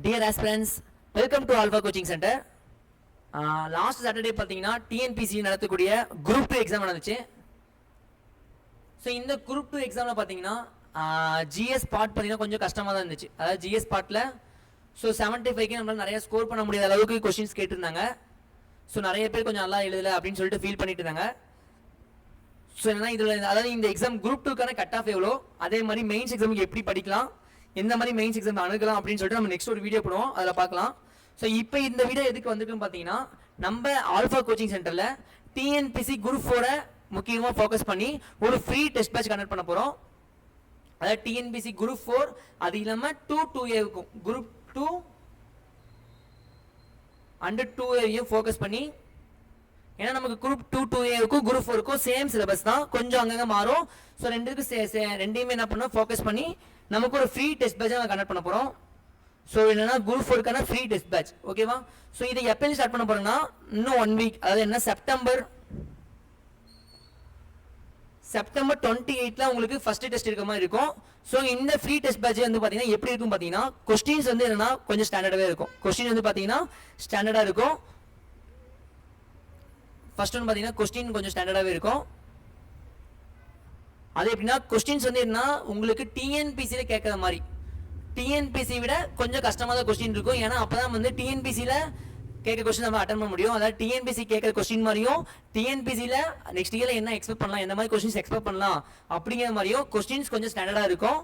Dear aspirants welcome to Alpha coaching centre last Saturday பார்த்தீங்கன்னா TNPSC நடத்தக்கூடிய group two exam நடந்துச்சு. So இந்த group two எக்ஸாமில் பார்த்தீங்கன்னா ஜிஎஸ் பார்ட் பார்த்தீங்கன்னா கொஞ்சம் கஷ்டமாக தான் இருந்துச்சு. அதாவது ஜிஎஸ் பார்ட்டில் ஸோ செவன்ட்டி ஃபைவ்க்கு நம்மளால் நிறைய ஸ்கோர் பண்ண முடியாத அளவுக்கு கொஷின்ஸ் கேட்டிருந்தாங்க. ஸோ நிறைய பேர் கொஞ்சம் நல்லா எழுதலை அப்படின்னு சொல்லிட்டு ஃபீல் பண்ணிட்டு இருந்தாங்க. ஸோ என்னன்னா இதில் அதாவது இந்த எக்ஸாம் குரூப் டூக்கான கட் ஆஃப் எவ்வளோ? அதே மாதிரி மெயின்ஸ் எக்ஸாமுக்கு எப்படி படிக்கலாம்? எந்த மாதிரி மெயின்ஸ் எக்ஸாம் அணுகலாம் அப்படின்னு சொல்லிட்டு நம்ம நெக்ஸ்ட் ஒரு வீடியோ போடுவோம். அதில் பார்க்கலாம். ஸோ இப்போ இந்த வீடியோ எதுக்கு வந்திருக்குன்னு பார்த்தீங்கன்னா நம்ம ஆல்ஃபா கோச்சிங் சென்டரில் டிஎன்பிசி குரூப் ஃபோரை முக்கியமாக ஃபோக்கஸ் பண்ணி ஒரு ஃப்ரீ டெஸ்ட் பேட்ச் கண்டக்ட் பண்ண போகிறோம் அதாவது டிஎன்பிசி குரூப் ஃபோர் அது இல்லாமல் டூ டூ ஏவுக்கும் குரூப் டூ அண்டர் டூ ஏவையும் ஃபோக்கஸ் பண்ணி ஏன்னா நமக்கு குரூப் டூ டூ ஏ இருக்கும் குரூப் இருக்கும் சேம் சிலபஸ் தான். கொஞ்சம் அங்கங்கே மாறும். ஸோ ரெண்டுக்கும் சே சே ரெண்டையுமே என்ன பண்ணோம் ஃபோக்கஸ் பண்ணி நமக்கு ஒரு ஃப்ரீ டெஸ்ட் பேட்ச் நாங்கள் கண்டக்ட் பண்ண போகிறோம் ஸோ என்னன்னா குரூப் ஃபோருக்கான ஃப்ரீ டெஸ்ட் பேட்ச் ஓகேவா ஸோ இதை எப்போ ஸ்டார்ட் பண்ண போகிறோம்னா இன்னும் ஒன் வீக் அதாவது என்ன? செப்டம்பர் செப்டம்பர் டுவெண்ட்டி எயிட்டில் உங்களுக்கு ஃபஸ்ட்டு டெஸ்ட் இருக்க மாதிரி இருக்கும். ஸோ இந்த ஃப்ரீ டெஸ்ட் பேட்ச் வந்து பார்த்தீங்கன்னா எப்படி இருக்கும் பார்த்தீங்கன்னா கொஸ்டின்ஸ் வந்து என்னன்னா கொஞ்சம் ஸ்டாண்டர்டாகவே இருக்கும். கொஸ்டின் வந்து பார்த்தீங்கன்னா ஸ்டாண்டர்டாக இருக்கும். ஃபர்ஸ்ட் ஒன்று பார்த்தீங்கன்னா கொஸ்டின் கொஞ்சம் ஸ்டாண்டர்டாகவே இருக்கும். அது எப்படின்னா கொஸ்டின்ஸ் வந்து என்ன உங்களுக்கு டிஎன்பிசியில் கேட்குற மாதிரி. டிஎன்பிசி விட கொஞ்சம் கஷ்டமாக தான் கொஸ்டின் இருக்கும். ஏன்னா அப்போ தான் வந்து டிஎன்பிசியில் கேட்க கொஸ்டின் நம்ம அட்டன் பண்ண முடியும். அதாவது டிஎன்பிசி கேட்குற கொஸ்டின் மாதிரியும் டிஎன்பிசியில் நெக்ஸ்ட் இயரில் என்ன எக்ஸ்பெக்ட் பண்ணலாம் எந்த மாதிரி கொஸ்டின்ஸ் எக்ஸ்பெக்ட் பண்ணலாம் அப்படிங்கிற மாதிரியும் கொஸ்டின்ஸ் கொஞ்சம் ஸ்டாண்டர்டாக இருக்கும்.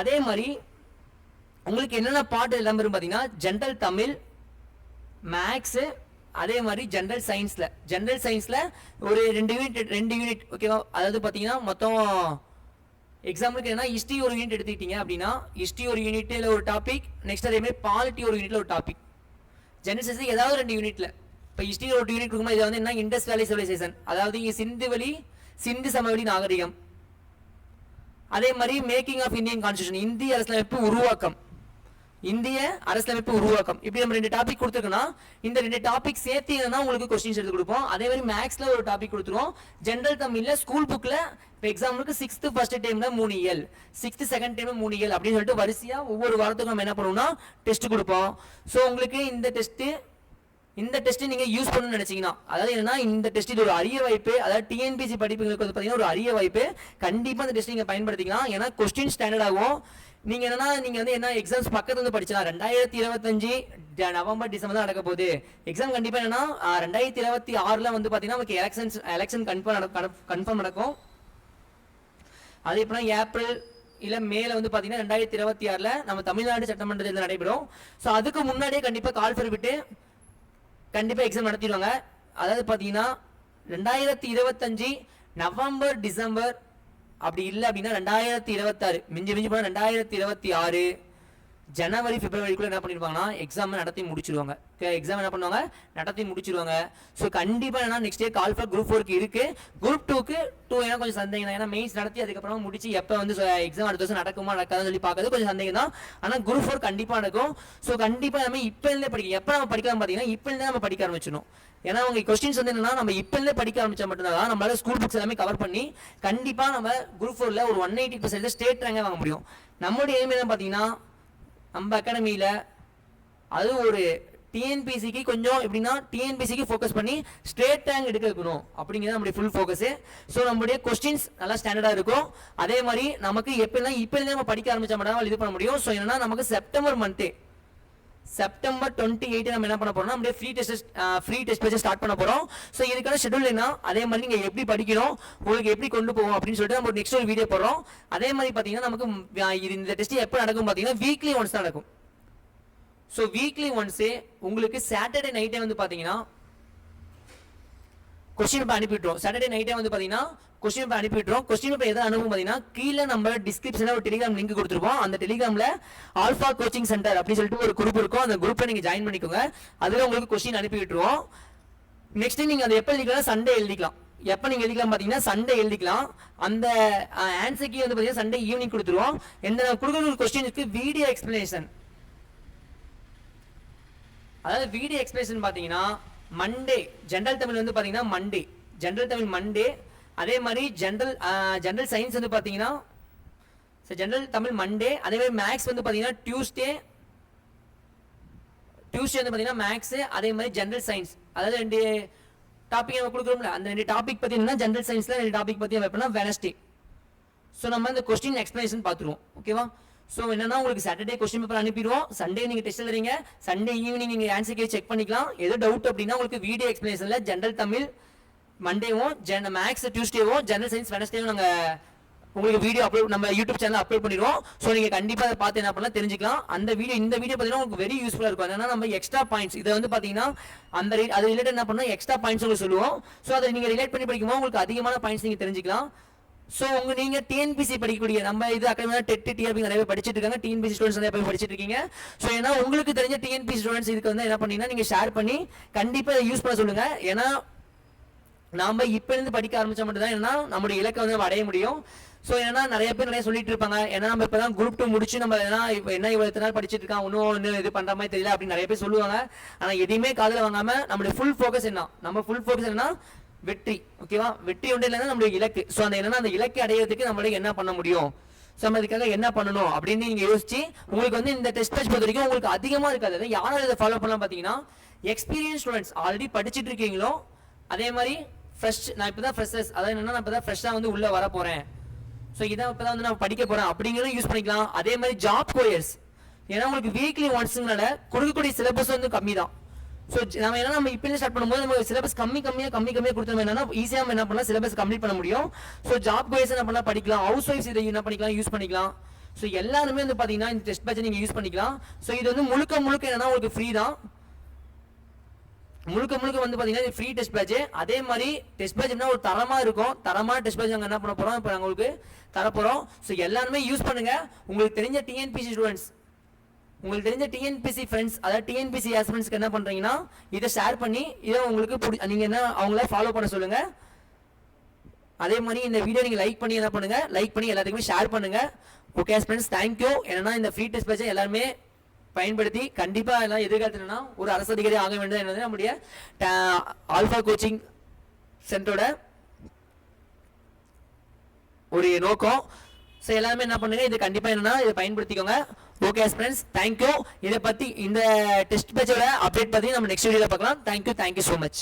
அதே மாதிரி உங்களுக்கு என்னென்ன பாட்டு எல்லாம் வரும் பார்த்தீங்கன்னா ஜென்ரல் தமிழ் மேக்ஸு அதே மாதிரி ஜென்ரல் சயின்ஸில் ஜென்ரல் சயின்ஸில் ஒரு ரெண்டு யூனிட் ரெண்டு யூனிட் ஓகேவா அதாவது பார்த்தீங்கன்னா மொத்தம் எக்ஸாம்பிளுக்கு என்ன ஹிஸ்ட்ரி ஒரு யூனிட் எடுத்துக்கிட்டீங்க அப்படின்னா ஹிஸ்ட்ரி ஒரு யூனிட்டில் ஒரு டாபிக் நெக்ஸ்ட் அதே மாதிரி பாலிட்டி ஒரு யூனிட்டில் ஒரு டாபிக் ஜென்ரல் சயின்ஸ் ஏதாவது ரெண்டு யூனிட்டில் இப்போ ஹிஸ்ட்ரி ஒரு யூனிட் இருக்குமா இது வந்து என்ன? இண்டஸ் வேலி சிவிலைசேஷன் அதாவது இங்கே சிந்து வழி சிந்து சமவெளி நாகரிகம். அதே மாதிரி மேக்கிங் ஆஃப் இந்தியன் கான்ஸ்டியூஷன் இந்திய அரசியலமைப்பு உருவாக்கம். இந்திய அரசியலமைப்பு உருவாக்கம். இப்படி நம்ம ரெண்டு டாபிக் கொடுத்துருக்கோம்னா இந்த ரெண்டு டாபிக் சேர்த்தீங்கன்னா உங்களுக்கு கொஸ்டின்ஸ் எடுத்து கொடுப்போம். அதே மாதிரி மேக்ஸ்ல ஒரு டாபிக் கொடுத்துருவோம். ஜென்ரல் தமிழ்ல ஸ்கூல் புக்ல இப்போ எக்ஸாம்பிளுக்கு சிக்ஸ்த் ஃபர்ஸ்ட் டைம்ல மூணு இயல் சிக்ஸ்த் செகண்ட் டைம்ல மூணு இயல் அப்படின்னு சொல்லிட்டு வரிசையா ஒவ்வொரு வாரத்துக்கும் நம்ம என்ன பண்ணுவோம்னா டெஸ்ட் கொடுப்போம். ஸோ உங்களுக்கு இந்த டெஸ்ட்டு இந்த டெஸ்ட் நீங்க யூஸ் பண்ணணும்னு நினைச்சீங்கன்னா அதாவது என்னன்னா இந்த டெஸ்ட் இது ஒரு அரிய வாய்ப்பு அதாவது டிஎன்பிசி படிப்புகளுக்கு வந்து பார்த்தீங்கன்னா ஒரு அரிய வாய்ப்பு. கண்டிப்பா அந்த டெஸ்ட் நீங்க பயன்படுத்திக்கலாம். ஏன்னா கொஸ்டின் ஸ்டாண்டர்ட் ஆகும். நீங்க என்னன்னா நீங்க வந்து என்ன எக்ஸாம்ஸ் பக்கத்துல இருந்து படிச்சலாம் ரெண்டாயிரத்தி இருபத்தஞ்சு நவம்பர் டிசம்பர் தான் நடக்க போகுது. எக்ஸாம் கண்டிப்பா என்னன்னா ரெண்டாயிரத்தி இருபத்தி ஆறுல வந்து பாத்தீங்கன்னா நமக்கு எலெக்ஷன்ஸ் எலெக்ஷன் கன்ஃபார்ம் கன்ஃபார்ம் நடக்கும். அது எப்படின்னா ஏப்ரல் இல்ல மேல வந்து பாத்தீங்கன்னா ரெண்டாயிரத்தி இருபத்தி ஆறுல நம்ம தமிழ்நாடு சட்டமன்ற தேர்தல் நடைபெறும். ஸோ அதுக்கு முன்னாடியே கண்டிப்பா கால் விட்டு கண்டிப்பாக எக்ஸாம் நடத்திடுவாங்க. அதாவது பார்த்தீங்கன்னா ரெண்டாயிரத்தி இருபத்தஞ்சு நவம்பர் டிசம்பர் அப்படி இல்லை அப்படின்னா ரெண்டாயிரத்தி இருபத்தாறு. மிஞ்சி மிஞ்சி போனால் ரெண்டாயிரத்தி இருபத்தி ஆறு. ஜனவரி பிப்ரவரிக்குள்ளே என்ன பண்ணிருப்பாங்கன்னா எக்ஸாம் நடத்தி முடிச்சிருவாங்க. எக்ஸாம் என்ன பண்ணுவாங்க? நடத்தி முடிச்சிருவாங்க. ஸோ கண்டிப்பாக என்ன next day call for group ஃபோருக்கு இருக்கு. குரூப் டூக்கு டூ ஏன்னா கொஞ்சம் சந்தேகம் தான். ஏன்னா மெயின்ஸ் நடத்தி அதுக்கப்புறம் முடிச்சு எப்போ வந்து எக்ஸாம் அடுத்த வருஷம் நடக்குமா நடக்காதுன்னு சொல்லி பார்க்கறது கொஞ்சம் சந்தேகம் தான். ஆனால் குரூப் ஃபோர் கண்டிப்பாக நடக்கும். ஸோ கண்டிப்பாக நம்ம இப்போ இருந்தே படிக்க எப்போ நம்ம படிக்கலாம் பார்த்தீங்கன்னா இப்போ இருந்தே நம்ம படிக்க ஆரம்பிச்சிடணும். ஏன்னா அவங்க கொஸ்டின்ஸ் வந்து என்னன்னா நம்ம இப்போ இருந்தே படிக்க ஆரம்பிச்சா மட்டும்தான் நம்மளால ஸ்கூல் புக்ஸ் எல்லாமே கவர் பண்ணி கண்டிப்பாக நம்ம குரூப் ஃபோரில் ஒரு ஒன் எயிட்டி பர்சன்ட் ஸ்டேட் ரேங்கே வாங்க முடியும். நம்மளுடைய எய்ம் என்ன பார்த்தீங்கன்னா நம்ம அகாடமியில் அது ஒரு டிஎன்பிசிக்கு கொஞ்சம் எப்படின்னா டிஎன்பிசிக்கு ஃபோக்கஸ் பண்ணி ஸ்ட்ரேட் டேங்க் எடுக்க இருக்கணும் அப்படிங்கிறது நம்மளுடைய ஃபுல் ஃபோக்கஸு ஸோ நம்மளுடைய கொஸ்டின்ஸ் நல்லா ஸ்டாண்டர்டாக இருக்கும். அதே மாதிரி நமக்கு எப்படிலாம் இப்போ நம்ம படிக்க ஆரம்பித்தா மட்டும் இது பண்ண முடியும். ஸோ என்னன்னா நமக்கு செப்டம்பர் மந்த்தே செப்டம்பர் டுவெண்ட்டி எயிட் நம்ம என்ன பண்ண போறோம்னா அப்படியே free test free test page start பண்ண போறோம். ஸோ இதுக்கான ஷெட்யூல் என்ன? அதே மாதிரி நீங்கள் எப்படி படிக்கணும்? உங்களுக்கு எப்படி கொண்டு போவோம்? அப்படின்னு சொல்லிட்டு நம்ம நெக்ஸ்ட் ஒரு வீடியோ போடுறோம். அதே மாதிரி பார்த்தீங்கன்னா நமக்கு இது இந்த டெஸ்ட் எப்போ நடக்கும் பார்த்தீங்கன்னா வீக்லி ஒன்ஸ் தான் நடக்கும். ஸோ வீக்லி ஒன்ஸே உங்களுக்கு சாட்டர்டே நைட்டே வந்து பார்த்தீங்கன்னா கொஸ்டின் பேப்பர் அனுப்பிவிட்டுரும் சாட்டர்டே நைட்டே வந்து பார்த்தீங்கன்னா கொஸ்டின் பேப்பர் அனுப்பிவிட்டுரும் கொஸ்டின் பேப்பர் எதாவது அனுப்பும் பார்த்தீங்கன்னா கீழே நம்ம டிஸ்கிரிப்ஷனில் ஒரு டெலிகிராம் லிங்க் கொடுத்துருப்போம். அந்த டெலிகிராமில் ஆல்ஃபா கோச்சிங் சென்டர் அப்படின்னு சொல்லிட்டு ஒரு குரூப் இருக்கும். அந்த குரூப்பை நீங்கள் ஜாயின் பண்ணிக்கோங்க. அதில் உங்களுக்கு கொஸ்டின் அனுப்பி விட்டுருவோம் நெக்ஸ்ட் நீங்கள் அதை எப்போ எழுதிக்கலாம் சண்டே எழுதிக்கலாம். எப்போ நீங்கள் எழுதிக்கலாம் பார்த்தீங்கன்னா சண்டே எழுதிக்கலாம். அந்த ஆன்சர் வந்து பார்த்தீங்கன்னா சண்டே ஈவினிங் கொடுத்துருவோம். எந்த கொடுக்குற கொஸ்டினுக்கு வீடியோ எக்ஸ்பிளனேஷன் அதாவது வீடியோ எக்ஸ்பிளேஷன் பார்த்தீங்கன்னா மண்டே ஜென்ரல் தமிழ் வந்து பார்த்தீங்கன்னா மண்டே ஜென்ரல் தமிழ் மண்டே அதே மாதிரி ஜென்ரல் ஜென்ரல் சயின்ஸ் வந்து பார்த்தீங்கன்னா ஜென்ரல் தமிழ் மண்டே அதே மாதிரி மேக்ஸ் வந்து பார்த்தீங்கன்னா டியூஸ்டே டியூஸ்டே வந்து பார்த்தீங்கன்னா மேக்ஸு அதே மாதிரி ஜென்ரல் சயின்ஸ் அதாவது ரெண்டு டாபிக் நம்ம கொடுக்குறோம்ல அந்த ரெண்டு டாபிக் பார்த்தீங்கன்னா ஜென்ரல் சயின்ஸில் ரெண்டு டாபிக் பற்றி வைப்போம்னா வெனஸ்டே ஸோ நம்ம இந்த கொஸ்டின் எக்ஸ்பிளேஷன் பார்த்துருவோம். ஓகேவா ஸோ என்னன்னா உங்களுக்கு சாட்டர்டே கொஸ்டின் பேப்பர் அனுப்பிடுவோம். சண்டே நீங்கள் டெஸ்ட் எழுதுறீங்க. சண்டே ஈவினிங் நீங்கள் ஆன்சர் கே செக் பண்ணிக்கலாம். எது டவுட் அப்படின்னா உங்களுக்கு வீடியோ எக்ஸ்பிளேஷனில் ஜென்ரல் தமிழ் மண்டேவும் ஜென் மேக்ஸ் டியூஸ்டேவும் ஜென்ரல் சயின்ஸ் வெனஸ்டேவும் நாங்கள் உங்களுக்கு வீடியோ அப்லோட் நம்ம யூடியூப் சேனல் அப்லோட் பண்ணிடுவோம். ஸோ நீங்கள் கண்டிப்பாக அதை பார்த்து என்ன பண்ணலாம் தெரிஞ்சுக்கலாம். அந்த வீடியோ இந்த வீடியோ பார்த்தீங்கன்னா உங்களுக்கு வெரி யூஸ்ஃபுல்லாக இருக்கும். அதனால் நம்ம எக்ஸ்ட்ரா பாயிண்ட்ஸ் இதை வந்து பார்த்தீங்கன்னா அந்த அது ரிலேட்டட் என்ன பண்ணோம்? எக்ஸ்ட்ரா பாயிண்ட்ஸ் உங்களுக்கு சொல்லுவோம். ஸோ அதை நீங்கள் ரிலேட் பண்ணி படிக்கும்போது உங்களுக்கு அதிகமான பாயிண்ட்ஸ் நீங்கள் தெரிஞ்சுக்கலாம். ஸோ உங்க நீங்க டிஎன்பிசி படிக்கக்கூடிய நம்ம இது அகாடமியா டெட் டிஆர்பி நிறைய பேர் படிச்சுட்டு இருக்காங்க டிஎன்பிசி ஸ்டூடெண்ட்ஸ் நிறைய பேர் படிச்சுட்டு இருக்கீங்க ஸோ ஏன்னா உங்களுக்கு தெரிஞ்ச டிஎன்பிசி ஸ்டூடெண்ட்ஸ் இதுக்கு வந்து என்ன பண்ணீங்கன்னா நீங்க ஷேர் பண்ணி கண்டிப்பாக யூஸ் பண்ண சொல்லுங்க. ஏன்னா நாம இப்ப இருந்து படிக்க ஆரம்பிச்சா மட்டும் தான் என்ன நம்மளுடைய இலக்கை வந்து நம்ம அடைய முடியும். ஸோ ஏன்னா நிறைய பேர் நிறைய சொல்லிட்டு இருப்பாங்க ஏன்னா நம்ம இப்போ தான் குரூப் டூ முடிச்சு நம்ம என்ன இப்போ என்ன இவ்வளவு நாள் படிச்சிட்டு இருக்கான் இன்னும் ஒன்று இது பண்ணுற மாதிரி தெரியல அப்படின்னு நிறைய பேர் சொல்லுவாங்க. ஆனால் எதையுமே காதில் வாங்காமல் நம்மளுடைய ஃபுல் ஃபோக்கஸ் என்ன? நம்ம ஃபுல் ஃபோக்கஸ் என்ன வெற்றி ஓகேவா வெற்றி ஒன்று இல்லைன்னா நம்மளுடைய இலக்கு. ஸோ அந்த என்னன்னா அந்த இலக்கை அடையிறதுக்கு நம்மளுக்கு என்ன பண்ண முடியும்? ஸோ நம்ம இதுக்காக என்ன பண்ணணும் அப்படின்னு நீங்கள் யோசிச்சு உங்களுக்கு வந்து இந்த டெஸ்ட் பேட்ச் பொறுத்த வரைக்கும் உங்களுக்கு அதிகமாக இருக்காது. அதாவது யாரும் இதை ஃபாலோ பண்ணலாம் பார்த்தீங்கன்னா எக்ஸ்பீரியன்ஸ் ஸ்டூடெண்ட்ஸ் ஆல்ரெடி படிச்சிட்டு இருக்கீங்களோ அதே மாதிரி ஃப்ரெஷ் நான் இப்போ தான் ஃப்ரெஷர்ஸ் அதாவது என்னன்னா நான் இப்போ தான் ஃப்ரெஷ்ஷாக வந்து உள்ளே வர போகிறேன் ஸோ இதான் இப்போ தான் வந்து நான் படிக்க போகிறேன் அப்படிங்கிறத யூஸ் பண்ணிக்கலாம். அதே மாதிரி ஜாப் கோயர்ஸ் ஏன்னா உங்களுக்கு வீக்லி ஒன்ஸுங்கனால கொடுக்கக்கூடிய சிலபஸ் வந்து கம்மி தான் ஸோ நம்ம என்ன நம்ம இப்போ ஸ்டார்ட் பண்ணும்போது நம்ம சிலபஸ் கம்மி கம்மியாக கம்மி கம்மியாக கொடுத்தோம் என்னன்னா ஈஸியாக நம்ம என்ன பண்ணலாம் சிலபஸ் கம்ப்ளீட் பண்ண முடியும். ஸோ ஜாப் வைஸ் என்ன பண்ணலாம் படிக்கலாம். ஹவுஸ் ஒய்ஃப்ஸ் இதை என்ன பண்ணிக்கலாம் யூஸ் பண்ணிக்கலாம். ஸோ எல்லாருமே வந்து பார்த்தீங்கன்னா இந்த டெஸ்ட் பேட்சை நீங்கள் யூஸ் பண்ணிக்கலாம். ஸோ இது வந்து முழுக்க முழுக்க என்னன்னா உங்களுக்கு ஃப்ரீ தான். முழுக்க முழுக்க வந்து பாத்தீங்கன்னா ஃப்ரீ டெஸ்ட் பேட்ச் அதே மாதிரி டெஸ்ட் பேட்ச்னா ஒரு தரமா இருக்கும். தரமான டெஸ்ட் பேட்ச் நாங்கள் என்ன பண்ண போறோம் இப்போ நாங்கள் உங்களுக்கு தரப்போகிறோம் ஸோ எல்லாருமே யூஸ் பண்ணுங்க. உங்களுக்கு தெரிஞ்ச டிஎன்பிசி ஸ்டூடெண்ட்ஸ் உங்களுக்கு தெரிஞ்ச டிஎன்பிசி ஃப்ரெண்ட்ஸ் அதாவது டிஎன்பிசி ஆஸ்பிரண்ட்ஸ்க்கு என்ன பண்ணுறீங்கன்னா இதை ஷேர் பண்ணி இதை உங்களுக்கு பிடி நீங்கள் என்ன அவங்கள ஃபாலோ பண்ண சொல்லுங்கள் அதே மாதிரி இந்த வீடியோ நீங்கள் லைக் பண்ணி என்ன பண்ணுங்கள் லைக் பண்ணி எல்லாத்துக்குமே ஷேர் பண்ணுங்கள் ஓகே ஃப்ரெண்ட்ஸ் தேங்க்யூ என்னன்னா இந்த ஃப்ரீ டெஸ்ட் பேச்சை எல்லாருமே பயன்படுத்தி கண்டிப்பாக எல்லாம் எதிர்காலத்துலனா ஒரு அரசு அதிகாரி ஆக வேண்டியது என்பது நம்முடைய ஆல்ஃபா கோச்சிங் சென்டரோட ஒரு நோக்கம். ஸோ எல்லாமே என்ன பண்ணுங்கள் இது கண்டிப்பாக என்னென்னா இதை பயன்படுத்திக்கோங்க. ஓகே ஃப்ரெண்ட்ஸ் தேங்க்யூ இதை பத்தி இந்த டெஸ்ட் பேட்சோட அப்டேட் பற்றி நம்ம நெக்ஸ்ட் வீடியோவில் பார்க்கலாம். Thank you thank you so much